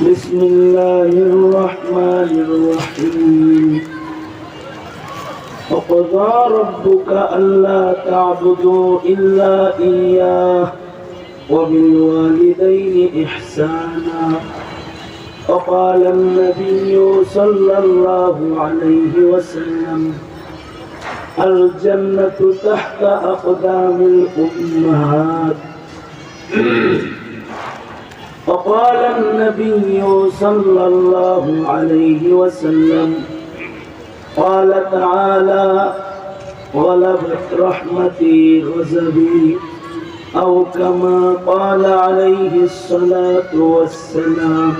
بسم الله الرحمن الرحيم. وقضى ربك ألا تعبدوا إلا إياه وبالوالدين إحسانا. وقال النبي صلى الله عليه وسلم الجنة تحت أقدام الأمهات. وقال النبي صلى الله عليه وسلم قال تعالى غلبت رحمتي غزبي أو كما قال عليه الصلاة والسلام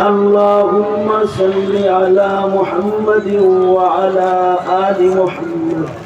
اللهم صل على محمد وعلى آل محمد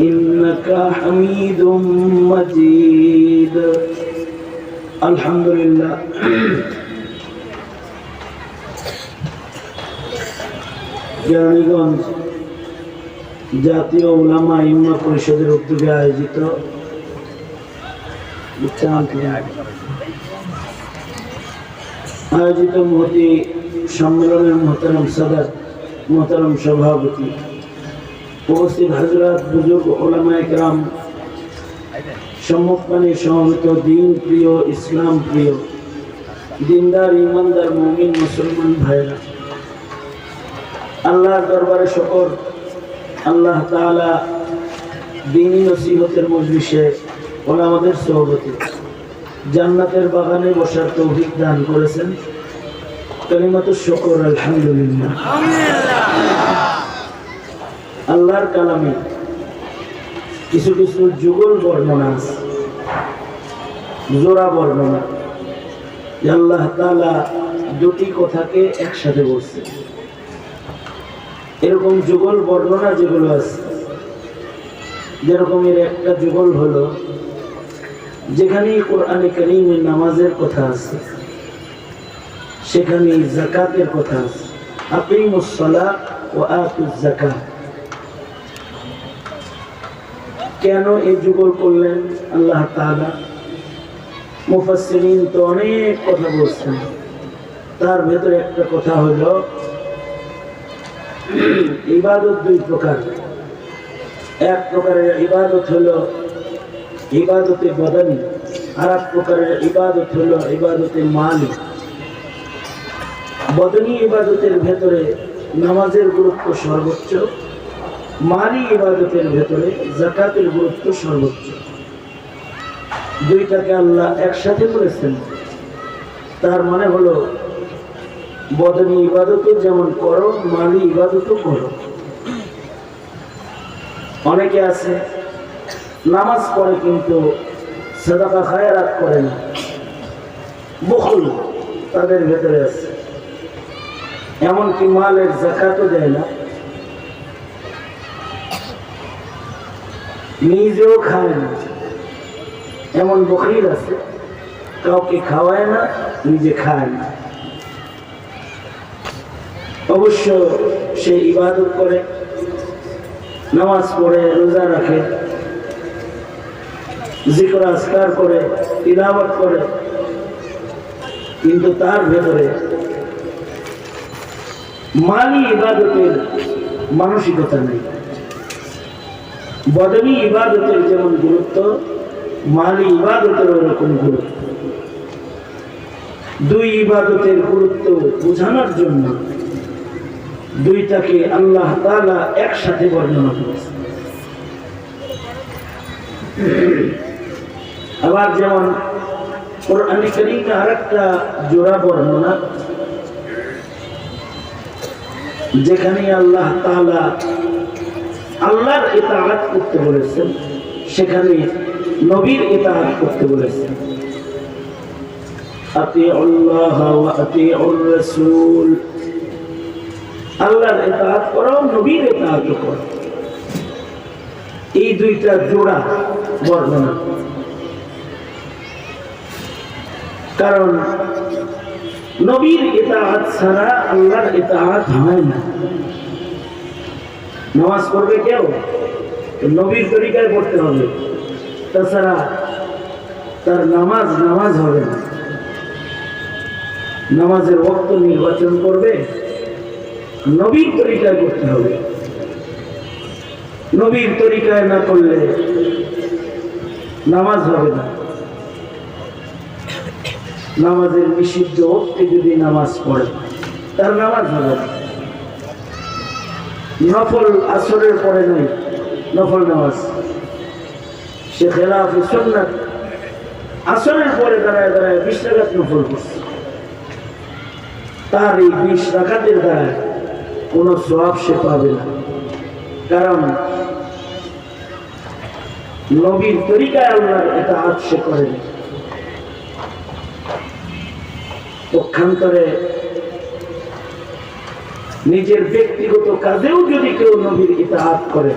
إنك حميد مجيد الحمد لله কেরানীগঞ্জ জাতীয় ওলামা ইম্মা পরিষদের উদ্যোগে আয়োজিত আয়োজিত মহতি সম্মেলনের মোহতারাম সাদার মোহতারাম সভাপতি উপস্থিত হাজরাত বুজুর্গ ওলামায় গ্রাম সম্মুখপানে সমবেত দিন প্রিয়, ইসলাম প্রিয়, দিনদার, ইমানদার, মমিন, মুসলমান ভাইরা আল্লাহর দরবারে শকর, আল্লাহ তাআলা দিনী নসিহতের মজলিসে ওরা আমাদের সভাপতি জান্নাতের বাগানে বসার তৌফিক দান করেছেন। কালিমাত শকর, আলহামদুলিল্লাহ। আল্লাহর কালামে কিছু কিছু যুগল বর্ণনা আছে, জোড়া বর্ণনা। আল্লাহ তাআলা দুটি কথাকে একসাথে বলছে। এরকম যুগল বর্ণনা যেগুলো আছে যেরকম এর একটা যুগল হলো যেখানে কোরআনে কারিমে নামাজের কথা আছে সেখানে জাকাতের কথা আছে। আকিমুসসালা ও আতুজ জাকাত কেন এই যুগল করলেন আল্লাহ তাআলা? মুফাসসিরিন তো অনেক কথা বলছেন। তার ভেতরে একটা কথা হলো, ইবাদত দুই প্রকার। এক প্রকারের ইবাদত হলো ইবাদতে বদনি আর এক প্রকারের ইবাদত হলো ইবাদতে মালি বদনী ইবাদতের ভেতরে নামাজের গুরুত্ব সর্বোচ্চ। মালি ইবাদতের ভেতরে জাকাতের গুরুত্ব সর্বোচ্চ। দুইটাকে আল্লাহ একসাথে করেছেন। তার মানে হলো, বদনি ইবাদতও যেমন করো মালি ইবাদতও করো। অনেকে আছে, নামাজ পড়ে কিন্তু সাদাকা খায়রাত করে না। বকুল তাদের ভেতরে আছে। এমনকি মালের জাকাতও দেয় না। নিজেও খায় না। এমন বকিল আছে, কাউকে খাওয়ায় না, নিজে খায় না। অবশ্য সে ইবাদত করে, নামাজ পড়ে, রোজা রাখে, জিকর আসকার করে তিলাবত করে, কিন্তু তার ভেতরে মালি ইবাদতের মানসিকতা নেই। বদনী ইবাদতের যেমন গুরুত্ব মালি ইবাদতের ওরকম গুরুত্ব। দুই ইবাদতের গুরুত্ব বোঝানোর জন্য দুইটাকে আল্লাহ তাআলা একসাথে বর্ণনা করেছে আবার যেমন কোরআনে কারিমে আরেকটা জোড়া বর্ণনা, যেখানে আল্লাহ তাআলা আল্লাহর ইতাহাত করতে বলেছেন, সেখানে নবীর ইতাহাত করতে বলেছেন। নবীর এই দুইটা জোড়া কারণ নবীর এতাহাত ছাড়া আল্লাহর এতাহাত হয় না। নামাজ পড়বে কেউ? নবীর তরিকায় পড়তে হবে। তাছাড়া তার নামাজ নামাজ হবে না। নামাজের বক্ত নির্বাচন করবে। নবীর তরিকায় করতে হবে। নবীর তরিকায় না করলে নামাজ হবে না। নামাজের নিষিদ্ধ অক্তি যদি নামাজ পড়ে, তার নামাজ হবে না। নফল আসরের পরে নাই, নফল নামাজ। সে খেলাফ সুন্নাত। আসরের পরে দাঁড়ায় দাঁড়ায় বিশ টাকাত নফল করছে। তার এই বিশ রাখাতের দ্বারা কোনো সব সে পাবে না। কারণ নবীর তরিকায় আল্লাহর এটা হাত সে করেনি। পক্ষান্তরে নিজের ব্যক্তিগত কাজেও যদি কেউ নবীর ইতাহাত করে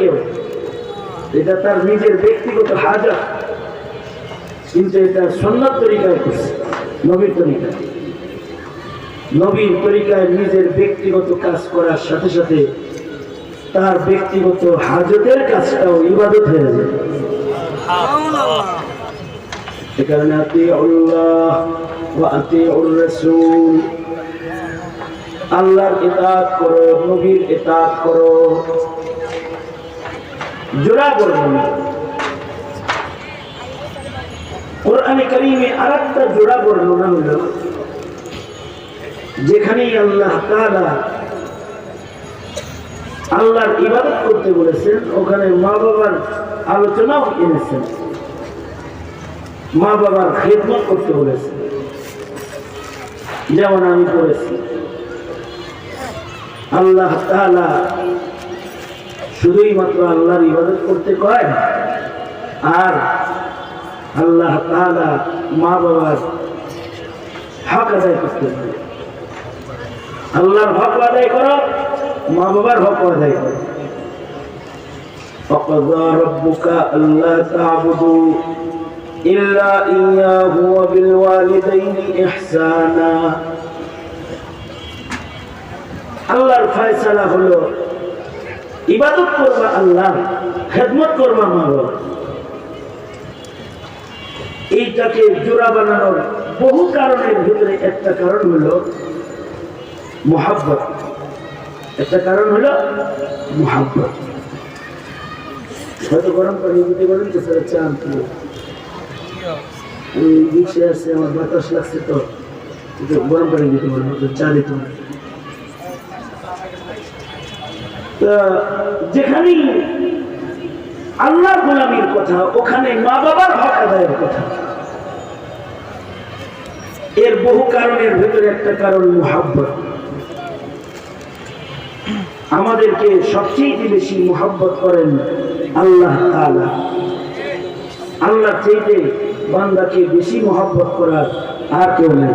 কেউ? এটা তার নিজের ব্যক্তিগত তরিকায় তরিকায়। নিজের ব্যক্তিগত কাজ করার সাথে সাথে তার ব্যক্তিগত হাজতের কাজটাও ইবাদত হয়ে যায়। এ কারণে আতি আল্লাহ ও আতি রসুল আল্লাহর ইতাত করো নবীর ইতাত করো জোড়া করব কোরআনে কারিমে আর একটা জোড়া বর্ণনা হলো যেখানেই আল্লাহ তাআলা আল্লাহর ইবাদত করতে বলেছেন, ওখানে মা বাবার আলোচনাও এনেছেন। মা বাবার খেদমত করতে বলেছেন যেমন আমি করেছি আল্লাহ তাআলা শুধুই মাত্র আল্লাহর ইবাদত করতে কয় আর আল্লাহ তাআলা মা বাবার হক আদায় করতে হবে আল্লাহর হক আদায় করো মা বাবার হক আদায় করো وقضى ربك ألا تعبدوا إلا إياه وبالوالدين إحسانا আল্লাহর ফয়সালা হলো ইবাদত করবা আল্লাহ খেদমত করবা মা বাবা এইটাকে জোড়া বানানোর বহু কারণের ভিতরে একটা কারণ হলো মোহাব্বত একটা কারণ হলো মোহাব্বত হয়তো গরম পানি যদি বলেন তো স্যার চান পুরো আমি আমার বাতাস লাগছে তো। গরম পানি দিতে চা দিতে আল্লাহ গোলামীর কথা, ওখানে মা বাবার হক আদায়ের কথা। এর বহু কারণের ভেতরে একটা কারণ মোহাব্বত। আমাদেরকে সবচেয়ে বেশি মোহাব্বত করেন আল্লাহ আল্লাহ চাইতে বান্দাকে বেশি মোহাব্বত করার আর কেউ নেই।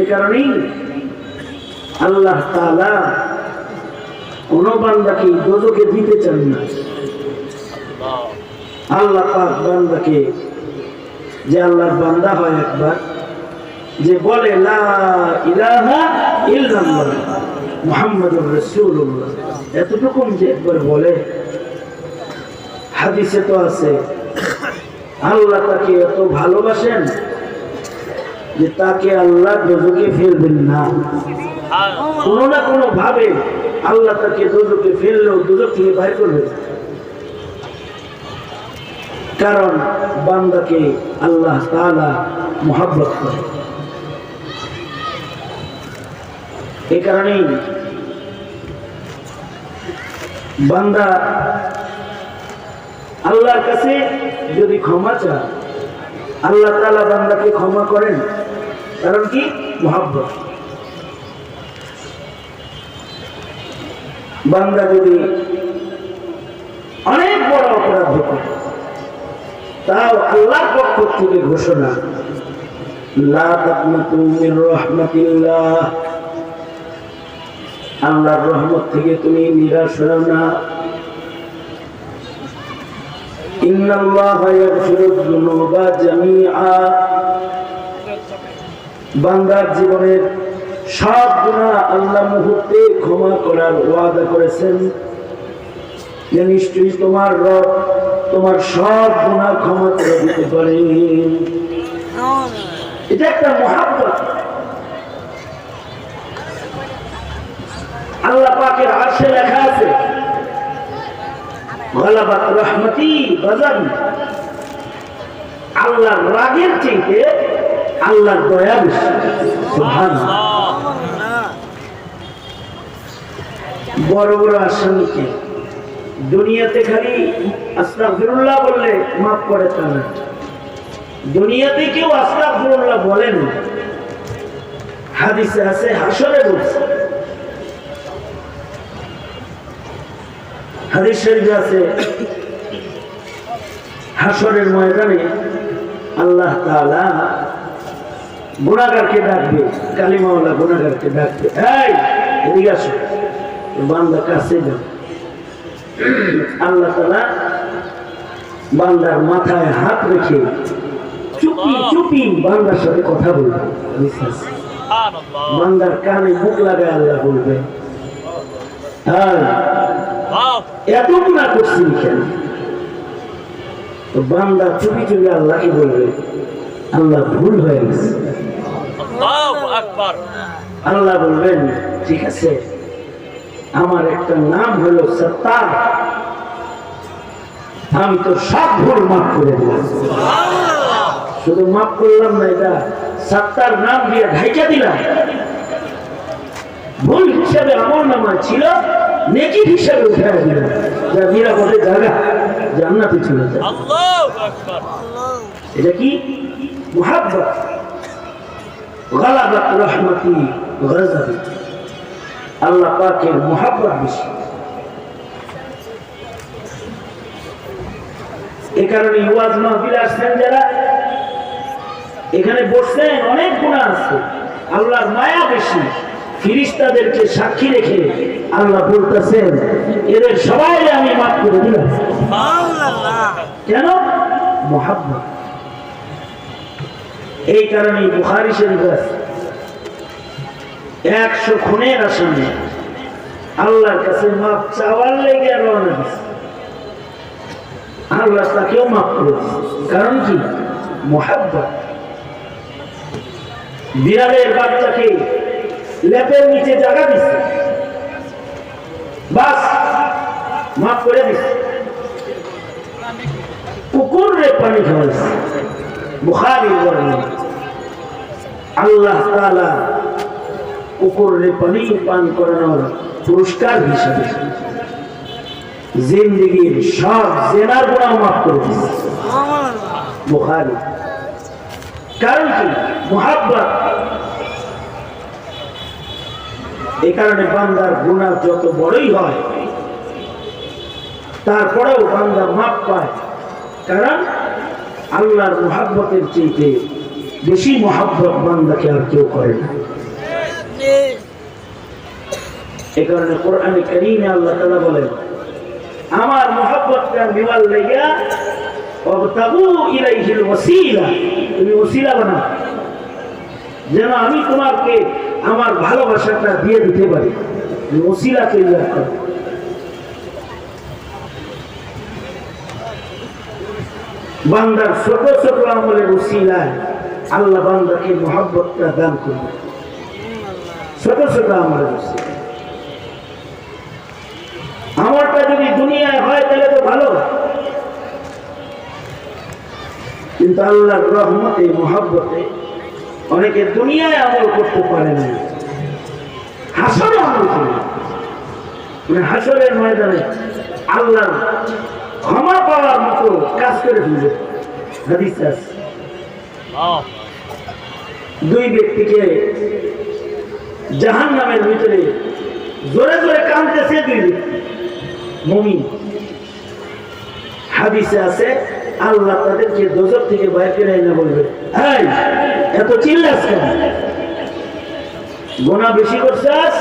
এ কারণেই আল্লাহ তাআলা কোন বান্দাকে দোজকে দিতে চান না। আল্লাহ পাক বান্দাকে যে আল্লাহর বান্দা হয় একবার, যে বলে মুহাম্মাদুর এতটুকুন যে একবার বলে, হাদিসে তো আছে আল্লাহ তাকে এত ভালোবাসেন যে তাকে আল্লাহ দোজকে ফেলবেন না। কোনো না কোনো ভাবে আল্লাহ তাকে দোজকে ফেললেও দোজক থেকে বাইর করবে। কারণ বান্দাকে আল্লাহ তাআলা মোহাব্বত করে। এই কারণেই বান্দা আল্লাহর কাছে যদি ক্ষমা চায় আল্লাহ তাআলা বান্দাকে ক্ষমা করেন। কারণ কি? মোহাব্বত। বান্দা যদি অনেক বড় অপরাধ হতো, তাও আল্লাহর পক্ষ থেকে ঘোষণা আল্লাহর রহমত থেকে তুমি নিরাশ হও না ইন্নাল্লাহা ইয়াগফিরুয যুনুবা জামিআ। বান্দার জীবনের সব গুনাহ আল্লাহ মুহূর্তে ক্ষমা করার ওয়াদা করেছেন। যে নিশ্চয়ই তোমার রব তোমার সব গুনাহ ক্ষমা করে দিতে পারে। এটা একটা মহাব্বত। আল্লাহ পাকের আরশে লেখা আছে গলাবাত রহমতি আল্লাহর রাগের আল্লাহর দয়া বড় বড় আসামিকে দুনিয়াতে খালি আস্তাগফিরুল্লাহ বললে মাফ করে তা না। দুনিয়াতে কেউ আস্তাগফিরুল্লাহ বলেন। হাদিসে আছে, হাসরে বলছে। হাদিস শরীফে আছে হাসরের ময়দানে আল্লাহ তাআলা গুণাগারকে ডাকবে, কালিমাওয়ালা গুণাগারকে ডাকবে। এই, এদিকে আসো। বান্দা কাছে যাও। আল্লাহ তাআলা বান্দার মাথায় হাত রেখে চুপি চুপি বান্দার সাথে কথা বলবে। বান্দার কানে মুখ লাগায় আল্লাহ বলবে। হ্যাঁ. এত গুণা করছি কেন? বান্দা চুপি চুপি আল্লাহকে বলবে আল্লাহ ভুল হয়ে গেছে। আল্লাহ বলবেন ঠিক আছে আমার একটা নাম হলো সত্তার। আমি তো সব ভুল মাফ করে দিলাম শুধু মাফ করলাম না এটা সত্তার নাম দিয়ে ঢাইকা দিলাম। ভুল হিসাবে আমার নামা ছিল নেকি হিসাবে উঠে দিলাম যা নিরাপদে জায়গা জান্নাতে চলে যায়। এটা কি? মুহাব্বত। গালাবাত রহমতি গজবি আল্লাহ পাকের মুহাব্বত বেশি। এ কারণে ওয়াজ মাহফিল আসছেন যারা এখানে বসছেন অনেক গুণা আছে। আল্লাহর মায়া বেশি। ফিরিস্তাদেরকে সাক্ষী রেখে আল্লাহ বলতেছেন এদের সবাই আমি মাফ করে দিলাম। কেন? এই কারণে বুখারি শরীফ আছে একশো খুনের আসামি আল্লাহর কাছে মাপ চাওয়ার লেগে রওনা দিছে আল্লাহ তাকেও মাফ করে কারণ কি? মোহাব্বত। বিড়ালের বাচ্চাকে লেপের নিচে জায়গা দিচ্ছে বাস মাফ করে দিচ্ছে কুকুর রে পানি খাওয়াইছে। বুখারি আল্লাহ তাআলা কুকুর পানি পান করানোর পুরস্কার হিসাবে জিন্দিগির সব জেনার গুণা মাফ করে দিচ্ছে বুখারি। কারণ কি? মোহাব্বত। এই কারণে বান্দার গুণা যত বড়ই হয়, তারপরেও বান্দা মাপ পায়। কারণ আল্লাহর মোহাব্বতের চেয়ে বেশি মোহাব্বত বান্দাকে আর কেউ করে না। এ কারণে কোরআনে কারিমে আল্লাহ তাআলা বলেন, আমার মোহাব্বতটা নিবার লাইয়া তুমি ওসিলা বানাও। যেন আমি তোমাকে আমার ভালোবাসাটা দিয়ে দিতে পারি। ওসিলা তৈরি বান্দার ছোট ছোট আমলের উসিলায় আল্লাহ বান্দাকে মোহাব্বতটা দান করবে। ছোট ছোট আমলের উসিলা আমারটা যদি দুনিয়ায় হয় তাহলে তো ভালো। কিন্তু আল্লাহর রহমতে, মোহাব্বতে অনেকে দুনিয়ায় আমল করতে পারে না। হাসরে আমল করে। মানে হাসরের ময়দানে আল্লাহর ক্ষমা পাওয়ার মতো কাজ করে ফেলবে। হাদিস. দুই ব্যক্তিকে জাহান নামের ভিতরে জোরে জোরে কাঁদতেছে দুই ব্যক্তি। মমিন। হাদিসে আছে আল্লাহ তাদেরকে দোজর থেকে বাইর করে না বলবে। হ্যাঁ এত চিল্লাস কেন? গোনা বেশি করছাস?